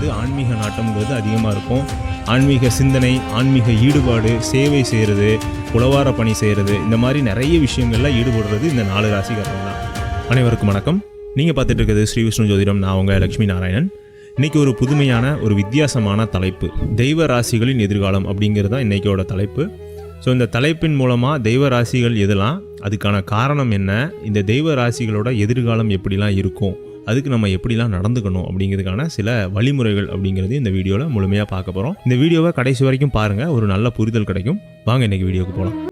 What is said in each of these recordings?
வந்து ஆன்மீக நாட்டம்ங்கிறது அதிகமாக இருக்கும். ஆன்மீக சிந்தனை ஆன்மீக ஈடுபாடு சேவை செய்கிறது உளவார பணி செய்கிறது இந்த மாதிரி நிறைய விஷயங்கள்லாம் ஈடுபடுறது இந்த நாலு ராசிக்காரங்க தான். அனைவருக்கும் வணக்கம். நீங்கள் பார்த்துட்டு இருக்கிறது ஸ்ரீ விஷ்ணு ஜோதிடம். நான் உங்கள் லக்ஷ்மி நாராயணன். இன்றைக்கி ஒரு புதுமையான ஒரு வித்தியாசமான தலைப்பு. தெய்வ ராசிகளின் எதிர்காலம் அப்படிங்கிறது தான் இன்றைக்கோட தலைப்பு. ஸோ இந்த தலைப்பின் மூலமாக தெய்வ ராசிகள் எதெல்லாம் அதுக்கான காரணம் என்ன இந்த தெய்வ ராசிகளோட எதிர்காலம் எப்படிலாம் இருக்கும் அதுக்கு நம்ம எப்படிலாம் நடந்துக்கணும் அப்படிங்கிறதுக்கான சில வழிமுறைகள் அப்படிங்கிறது இந்த வீடியோவில் முழுமையாக பார்க்க போகிறோம் இந்த வீடியோவை கடைசி வரைக்கும் பாருங்கள் ஒரு நல்ல புரிதல் கிடைக்கும். வாங்க இன்னைக்கு வீடியோவுக்கு போகலாம்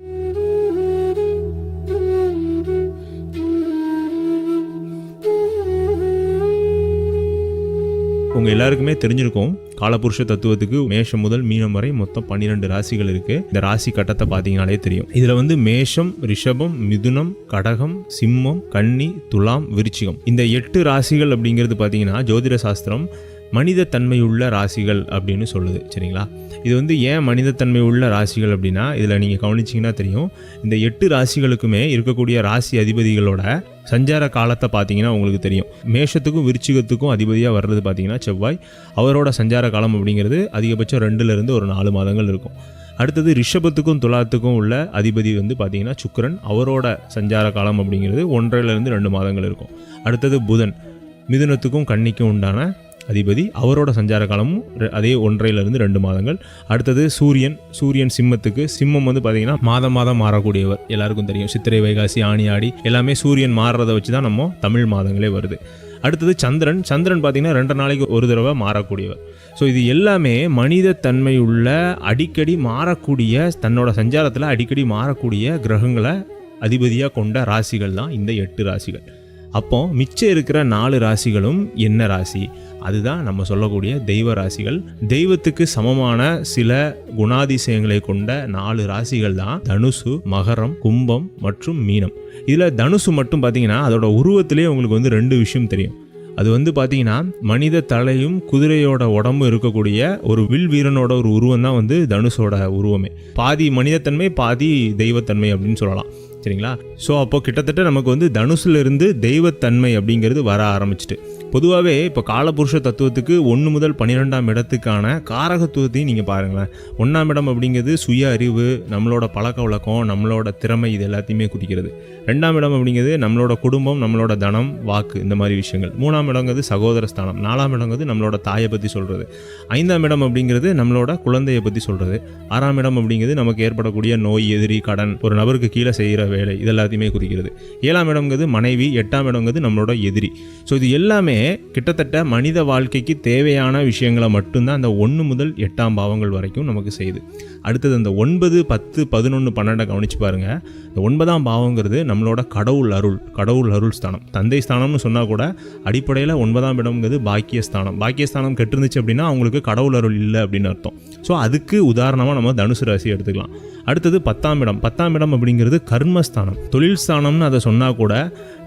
உங்கள் எல்லாருக்குமே தெரிஞ்சிருக்கும். காலபுருஷ தத்துவத்துக்கு மேஷம் முதல் மீனம் வரை மொத்தம் பன்னிரெண்டு ராசிகள் இருக்கு. இந்த ராசி கட்டத்தை பார்த்தீங்கனாலே தெரியும். இதுல வந்து மேஷம் ரிஷபம் மிதுனம் கடகம் சிம்மம் கன்னி துலாம் விருச்சிகம். இந்த எட்டு ராசிகள் அப்படிங்கிறது பார்த்தீங்கன்னா ஜோதிட சாஸ்திரம் மனித தன்மையுள்ள ராசிகள் அப்படின்னு சொல்லுது. சரிங்களா? இது வந்து ஏன் மனிதத்தன்மை உள்ள ராசிகள் அப்படின்னா இதில் நீங்கள் கவனிச்சிங்கன்னா தெரியும். இந்த எட்டு ராசிகளுக்குமே இருக்கக்கூடிய ராசி அதிபதிகளோட சஞ்சார காலத்தை பார்த்தீங்கன்னா உங்களுக்கு தெரியும். மேஷத்துக்கும் விருச்சிகத்துக்கும் அதிபதியாக வர்றது பார்த்தீங்கன்னா செவ்வாய். அவரோட சஞ்சார காலம் அப்படிங்கிறது அதிகபட்சம் ரெண்டுலேருந்து ஒரு நாலு மாதங்கள் இருக்கும். அடுத்தது ரிஷபத்துக்கும் துலாத்துக்கும் உள்ள அதிபதி வந்து பார்த்தீங்கன்னா சுக்கரன். அவரோட சஞ்சார காலம் அப்படிங்கிறது ஒன்றரைலேருந்து ரெண்டு மாதங்கள் இருக்கும். அடுத்தது புதன். மிதுனத்துக்கும் கன்னிக்கும் உண்டான அதிபதி. அவரோட சஞ்சார காலமும் அதே ஒன்றையிலிருந்து ரெண்டு மாதங்கள். அடுத்தது சூரியன் சூரியன் சிம்மத்துக்கு. சிம்மம் வந்து பார்த்தீங்கன்னா மாதம் மாதம் மாறக்கூடியவர். எல்லாருக்கும் தெரியும். சித்திரை வைகாசி ஆணி ஆடி எல்லாமே சூரியன் மாறுறதை வச்சு தான் நம்ம தமிழ் மாதங்களே வருது. அடுத்தது சந்திரன். சந்திரன் பார்த்தீங்கன்னா ரெண்டு நாளைக்கு ஒரு தடவை மாறக்கூடியவர். ஸோ இது எல்லாமே மனித தன்மை உள்ள அடிக்கடி மாறக்கூடிய தன்னோட சஞ்சாரத்தில் அடிக்கடி மாறக்கூடிய கிரகங்களை அதிபதியாக கொண்ட ராசிகள் தான் இந்த எட்டு ராசிகள். அப்போ மிச்சம் இருக்கிற நாலு ராசிகளும் என்ன ராசி? அதுதான் நம்ம சொல்லக்கூடிய தெய்வ ராசிகள். தெய்வத்துக்கு சமமான சில குணாதிசயங்களை கொண்ட நாலு ராசிகள் தான் தனுசு மகரம் கும்பம் மற்றும் மீனம். இதில் தனுசு மட்டும் பார்த்தீங்கன்னா அதோட உருவத்திலே உங்களுக்கு வந்து ரெண்டு விஷயம் தெரியும். அது வந்து பார்த்தீங்கன்னா மனித தலையும் குதிரையோட உடம்பும் இருக்கக்கூடிய ஒரு வில் வீரனோட ஒரு உருவம் தான் வந்து தனுஷோட உருவமே. பாதி மனிதத்தன்மை பாதி தெய்வத்தன்மை அப்படின்னு சொல்லலாம். சரிங்களா? ஸோ அப்போ கிட்டத்தட்ட நமக்கு வந்து தனுசுலேருந்து தெய்வத்தன்மை அப்படிங்கிறது வர ஆரம்பிச்சிட்டு. பொதுவாகவே இப்போ காலபுருஷ தத்துவத்துக்கு ஒன்று முதல் பன்னிரெண்டாம் இடத்துக்கான காரகத்துவத்தையும் நீங்கள் பாருங்களேன். ஒன்றாம் இடம் அப்படிங்கிறது சுய அறிவு நம்மளோட பழக்க வழக்கம் நம்மளோட திறமை இது எல்லாத்தையுமே குறிக்கிறது. ரெண்டாம் இடம் அப்படிங்கிறது நம்மளோட குடும்பம் நம்மளோட தனம் வாக்கு இந்த மாதிரி விஷயங்கள். மூணாம் இடங்கிறது சகோதர ஸ்தானம் நாலாம் இடங்கிறது நம்மளோட தாயை பற்றி சொல்கிறது ஐந்தாம் இடம் அப்படிங்கிறது நம்மளோட குழந்தையை பற்றி சொல்கிறது ஆறாம் இடம் அப்படிங்கிறது நமக்கு ஏற்படக்கூடிய நோய் எதிரி கடன் ஒரு நபருக்கு கீழே செய்கிற வேலை இது எல்லாத்தையுமே குறிக்கிறது. ஏழாம் இடங்கிறது மனைவி எட்டாம் இடங்கிறது நம்மளோட எதிரி. ஸோ இது எல்லாமே கிட்டத்தட்ட மனித வாழ்க்கைக்கு தேவையான விஷயங்களை மட்டும்தான் அந்த ஒன்று முதல் எட்டாம் பாவங்கள் வரைக்கும் நமக்கு செய்யுது. அடுத்தது அந்த ஒன்பது பத்து பதினொன்று பன்னெண்டை கவனிச்சு பாருங்க. இந்த ஒன்பதாம் பாவங்கிறது நம்மளோட கடவுள் அருள் கடவுள் அருள் ஸ்தானம். தந்தை ஸ்தானம்னு சொன்னால் கூட அடிப்படையில் ஒன்பதாம் இடம்ங்கிறது பாக்கியஸ்தானம். பாக்கியஸ்தானம் கெட்டிருந்துச்சு அப்படின்னா அவங்களுக்கு கடவுள் அருள் இல்லை அப்படின்னு அர்த்தம். ஸோ அதுக்கு உதாரணமாக நம்ம தனுசு ராசி எடுத்துக்கலாம். அடுத்தது பத்தாம் இடம். பத்தாம் இடம் அப்படிங்கிறது கர்மஸ்தானம். தொழில் ஸ்தானம்னு அதை சொன்னால் கூட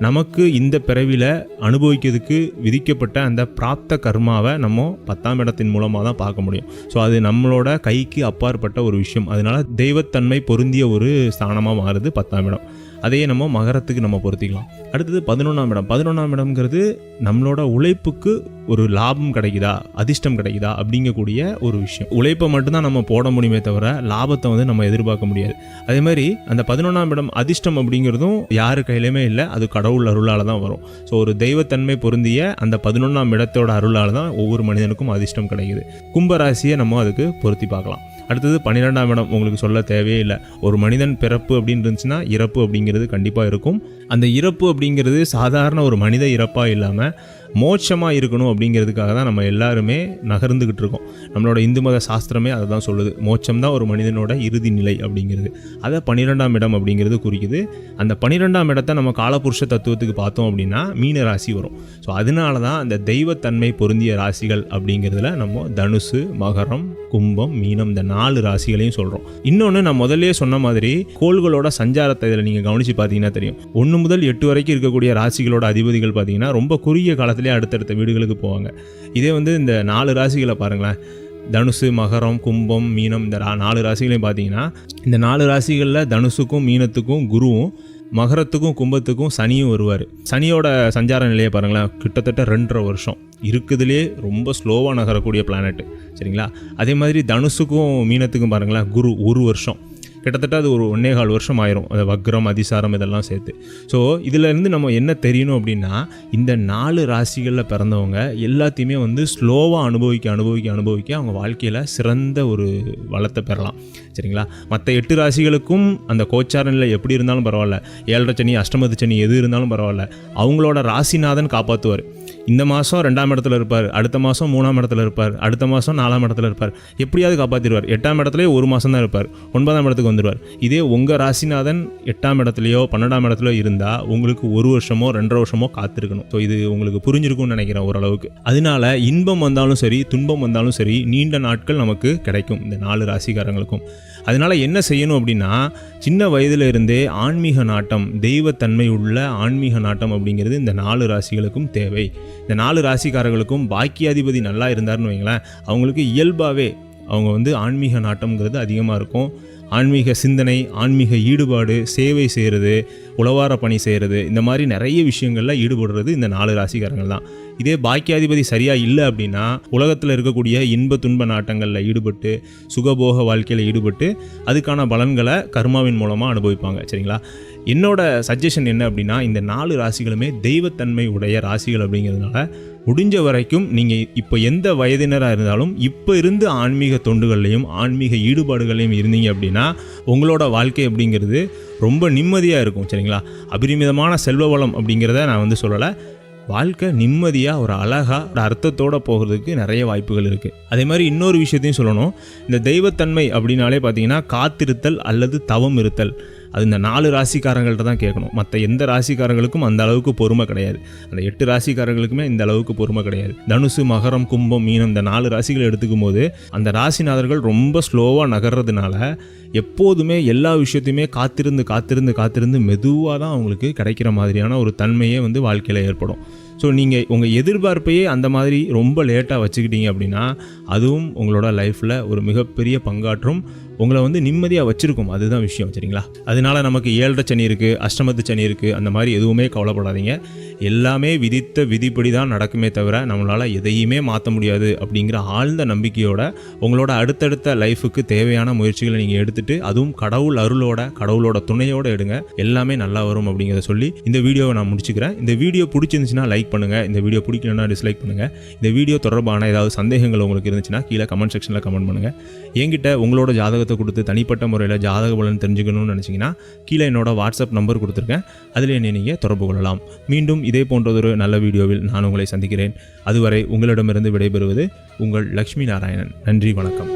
நமக்கு இந்த பிறவியில் அனுபவிக்கிறதுக்கு விதிக்கப்பட்ட அந்த பிராப்த கர்மாவை நம்ம பத்தாம் இடத்தின் மூலமாக தான் பார்க்க முடியும். ஸோ அது நம்மளோட கைக்கு அப்பாற்பட்ட ஒரு விஷயம். அதனால தெய்வத்தன்மை பொருந்திய ஒரு ஸ்தானமாக மாறுது பத்தாம் இடம். அதையே நம்ம மகரத்துக்கு நம்ம பொருத்திக்கலாம். அடுத்தது பதினொன்றாம் இடம். பதினொன்றாம் இடம்ங்கிறது நம்மளோட உழைப்புக்கு ஒரு லாபம் கிடைக்குதா? அதிர்ஷ்டம் கிடைக்குதா? அப்படிங்கக்கூடிய ஒரு விஷயம். உழைப்பை மட்டும்தான் நம்ம போட முடியுமே தவிர லாபத்தை வந்து நம்ம எதிர்பார்க்க முடியாது. அதே மாதிரி அந்த பதினொன்றாம் இடம் அதிர்ஷ்டம் அப்படிங்கிறதும் யாரு கையிலுமே இல்லை. அது கடவுள் அருளால் தான் வரும். ஸோ ஒரு தெய்வத்தன்மை பொருந்திய அந்த பதினொன்றாம் இடத்தோட அருளால் தான் ஒவ்வொரு மனிதனுக்கும் அதிர்ஷ்டம் கிடைக்குது. கும்பராசியை நம்ம அதுக்கு பொருத்தி பார்க்கலாம். அடுத்தது பன்னிரெண்டாம் இடம் உங்களுக்கு சொல்ல தேவையே இல்லை. ஒரு மனிதன் பிறப்பு அப்படின்னு இருந்துச்சுன்னா இறப்பு அப்படிங்கிறது கண்டிப்பாக இருக்கும். அந்த இறப்பு அப்படிங்கிறது சாதாரண ஒரு மனித இறப்பாக இல்லாமல் மோட்சமாக இருக்கணும் அப்படிங்கிறதுக்காக தான் நம்ம எல்லாருமே நகர்ந்துக்கிட்டு இருக்கோம். நம்மளோட இந்து மத சாஸ்திரமே அதை தான் சொல்லுது. மோட்சம் தான் ஒரு மனிதனோட இறுதி நிலை அப்படிங்கிறது. அதை பன்னிரெண்டாம் இடம் அப்படிங்கிறது குறிக்குது. அந்த பன்னிரெண்டாம் இடத்தை நம்ம காலபுருஷ தத்துவத்துக்கு பார்த்தோம் அப்படின்னா மீன ராசி வரும். ஸோ அதனால தான் அந்த தெய்வத்தன்மை பொருந்திய ராசிகள் அப்படிங்கிறதுல நம்ம தனுசு மகரம் கும்பம் மீனம் இந்த நாலு ராசிகளையும் சொல்கிறோம் இன்னொன்று நான் முதல்லயே சொன்ன மாதிரி கோள்களோட சஞ்சாரத்தை இதில் நீங்கள் கவனித்து பார்த்தீங்கன்னா தெரியும். ஒன்று முதல் எட்டு வரைக்கும் இருக்கக்கூடிய ராசிகளோட அதிபதிகள் பார்த்தீங்கன்னா ரொம்ப குறுகிய காலத்தில் அடுத்தடுத்த வீடுகளுக்கு போவாங்க. இதே வந்து இந்த நாலு ராசிகளை பாருங்களேன். தனுசு மகரம் கும்பம் மீனம் இந்த ரா- நாலு ராசிகளையும் பார்த்தீங்கன்னா இந்த நாலு ராசிகளில் தனுசுக்கும் மீனத்துக்கும் குருவும் மகரத்துக்கும் கும்பத்துக்கும் சனியும் வருவார். சனியோட சஞ்சார நிலையை பாருங்களேன். கிட்டத்தட்ட ரெண்டரை வருஷம். இருக்குதுலே ரொம்ப ஸ்லோவாக நகரக்கூடிய பிளானெட்டு சரிங்களா? அதே மாதிரி தனுசுக்கும் மீனத்துக்கும் பாருங்களேன் குரு ஒரு வருஷம். கிட்டத்தட்ட அது ஒரு ஒன்னே கால் வருஷம் ஆயிரும் அது வக்ரம் அதிசாரம் இதெல்லாம் சேர்த்து. ஸோ இதிலேருந்து நம்ம என்ன தெரியணும் அப்படின்னா இந்த நாலு ராசிகளில் பிறந்தவங்க எல்லாத்தையுமே வந்து ஸ்லோவாக அனுபவிக்க அனுபவிக்க அனுபவிக்க அவங்க வாழ்க்கையில் சிறந்த ஒரு வளத்தை பெறலாம். சரிங்களா? மற்ற எட்டு ராசிகளுக்கும் அந்த கோச்சார நிலை எப்படி இருந்தாலும் பரவாயில்ல. ஏழரை சனி அஷ்டமத்து சனி எது இருந்தாலும் பரவாயில்ல. அவங்களோட ராசிநாதன் காப்பாற்றுவார் இந்த மாதம் ரெண்டாம் இடத்துல இருப்பார் அடுத்த மாதம் மூணாம் இடத்துல இருப்பார் அடுத்த மாதம் நாலாம் இடத்துல இருப்பார். எப்படியாவது காப்பாற்றிடுவார் எட்டாம் இடத்துலேயே ஒரு மாதம் தான் இருப்பார். ஒன்பதாம் இடத்துக்கு வந்துடுவார். இதே உங்கள் ராசிநாதன் எட்டாம் இடத்துலையோ பன்னெண்டாம் இடத்துலையோ இருந்தால் உங்களுக்கு ஒரு வருஷமோ ரெண்டரை வருஷமோ காத்திருக்கணும். ஸோ இது உங்களுக்கு புரிஞ்சிருக்கும்னு நினைக்கிறேன் ஓரளவுக்கு. அதனால இன்பம் வந்தாலும் சரி துன்பம் வந்தாலும் சரி நீண்ட நாட்கள் நமக்கு கிடைக்கும் இந்த நாலு ராசிக்காரங்களுக்கும். அதனால என்ன செய்யணும் அப்படின்னா சின்ன வயதில் இருந்தே ஆன்மீக நாட்டம் தெய்வத்தன்மை உள்ள ஆன்மீக நாட்டம் அப்படிங்கிறது இந்த நாலு ராசிகளுக்கும் தேவை. இந்த நாலு ராசிக்காரர்களுக்கும் பாக்கியாதிபதி நல்லா இருந்தார்னு வைங்களேன். அவங்களுக்கு இயல்பாகவே அவங்க வந்து ஆன்மீக நாட்டம்ங்கிறது அதிகமாக இருக்கும். ஆன்மீக சிந்தனை ஆன்மீக ஈடுபாடு சேவை செய்கிறது உளவார பணி செய்கிறது இந்த மாதிரி நிறைய விஷயங்களில் ஈடுபடுறது இந்த நாலு ராசிக்காரங்கள் தான் இதே பாக்கியாதிபதி சரியாக இல்லை அப்படின்னா உலகத்தில் இருக்கக்கூடிய இன்ப துன்ப நாட்டங்களில் ஈடுபட்டு சுகபோக வாழ்க்கையில் ஈடுபட்டு அதுக்கான பலன்களை கர்மாவின் மூலமாக அனுபவிப்பாங்க. சரிங்களா? என்னோட சஜஷன் என்ன அப்படின்னா இந்த நாலு ராசிகளுமே தெய்வத்தன்மை உடைய ராசிகள் அப்படிங்கிறதுனால முடிஞ்ச வரைக்கும் நீங்கள் இப்போ எந்த வயதினராக இருந்தாலும் இப்போ இருந்து ஆன்மீக தொண்டுகள்லையும் ஆன்மீக ஈடுபாடுகள்லையும் இருந்தீங்க அப்படின்னா உங்களோட வாழ்க்கை அப்படிங்கிறது ரொம்ப நிம்மதியாக இருக்கும். சரிங்களா? அபரிமிதமான செல்வ வளம் அப்படிங்கிறத நான் வந்து சொல்லலை. வாழ்க்கை நிம்மதியாக ஒரு அழகாக ஒரு அர்த்தத்தோடு போகிறதுக்கு நிறைய வாய்ப்புகள் இருக்குது அதே மாதிரி இன்னொரு விஷயத்தையும் சொல்லணும். இந்த தெய்வத்தன்மை அப்படின்னாலே பார்த்தீங்கன்னா காத்திருத்தல் அல்லது தவம் இருத்தல். அது இந்த நாலு ராசிக்காரங்கள்ட்ட தான் கேட்கணும். மற்ற எந்த ராசிக்காரங்களுக்கும் அந்த அளவுக்கு பொறுமை கிடையாது. அந்த எட்டு ராசிக்காரங்களுக்குமே இந்த அளவுக்கு பொறுமை கிடையாது. தனுசு மகரம் கும்பம் மீனம் இந்த நாலு ராசிகளை எடுத்துக்கும் போது அந்த ராசிநாதர்கள் ரொம்ப ஸ்லோவாக நகர்றதுனால எப்போதுமே எல்லா விஷயத்தையுமே காத்திருந்து காத்திருந்து காத்திருந்து மெதுவாக தான் அவங்களுக்கு கிடைக்கிற மாதிரியான ஒரு தன்மையே வந்து வாழ்க்கையில் ஏற்படும். ஸோ நீங்கள் உங்கள் எதிர்பார்ப்பையே அந்த மாதிரி ரொம்ப லேட்டாக வச்சுக்கிட்டீங்க அப்படின்னா அதுவும் உங்களோட லைஃப்பில் ஒரு மிகப்பெரிய பங்காற்றும் உங்களை வந்து நிம்மதியாக வச்சிருக்கும். அதுதான் விஷயம் சரிங்களா? அதனால நமக்கு ஏழரை சனி இருக்குது அஷ்டமத்து சனி இருக்குது அந்த மாதிரி எதுவுமே கவலைப்படாதீங்க. எல்லாமே விதித்த விதிப்படி தான் நடக்குமே தவிர நம்மளால் எதையுமே மாற்ற முடியாது அப்படிங்கிற ஆழ்ந்த நம்பிக்கையோட உங்களோட அடுத்தடுத்த லைஃபுக்கு தேவையான முயற்சிகளை நீங்கள் எடுத்துட்டு அதுவும் கடவுள் அருளோட கடவுளோட துணையோடு எடுங்க. எல்லாமே நல்லா வரும் அப்படிங்கிறத சொல்லி இந்த வீடியோவை நான் முடிச்சுக்கிறேன். இந்த வீடியோ பிடிச்சிருந்துச்சுன்னா லைக் பண்ணுங்கள் இந்த வீடியோ பிடிக்கலன்னா டிஸ்லைக் பண்ணுங்கள் இந்த வீடியோ தொடர்பான ஏதாவது சந்தேகங்கள் உங்களுக்கு இருந்துச்சுன்னா கீழே கமெண்ட் செக்ஷனில் கமெண்ட் பண்ணுங்கள் என்கிட்ட உங்களோட ஜாதகத்தை கொடுத்து தனிப்பட்ட முறையில் ஜாதக பலன் தெரிஞ்சுக்கணும்னு நினச்சிங்கன்னா கீழே என்னோட வாட்ஸ்அப் நம்பர் கொடுத்துருக்கேன். அதில் என்னை நீங்கள் தொடர்பு கொள்ளலாம். மீண்டும் இதே போன்றதொரு நல்ல வீடியோவில் நான் உங்களை சந்திக்கிறேன். அதுவரை உங்களிடமிருந்து விடைபெறுவது உங்கள் லக்ஷ்மி நாராயணன். நன்றி வணக்கம்.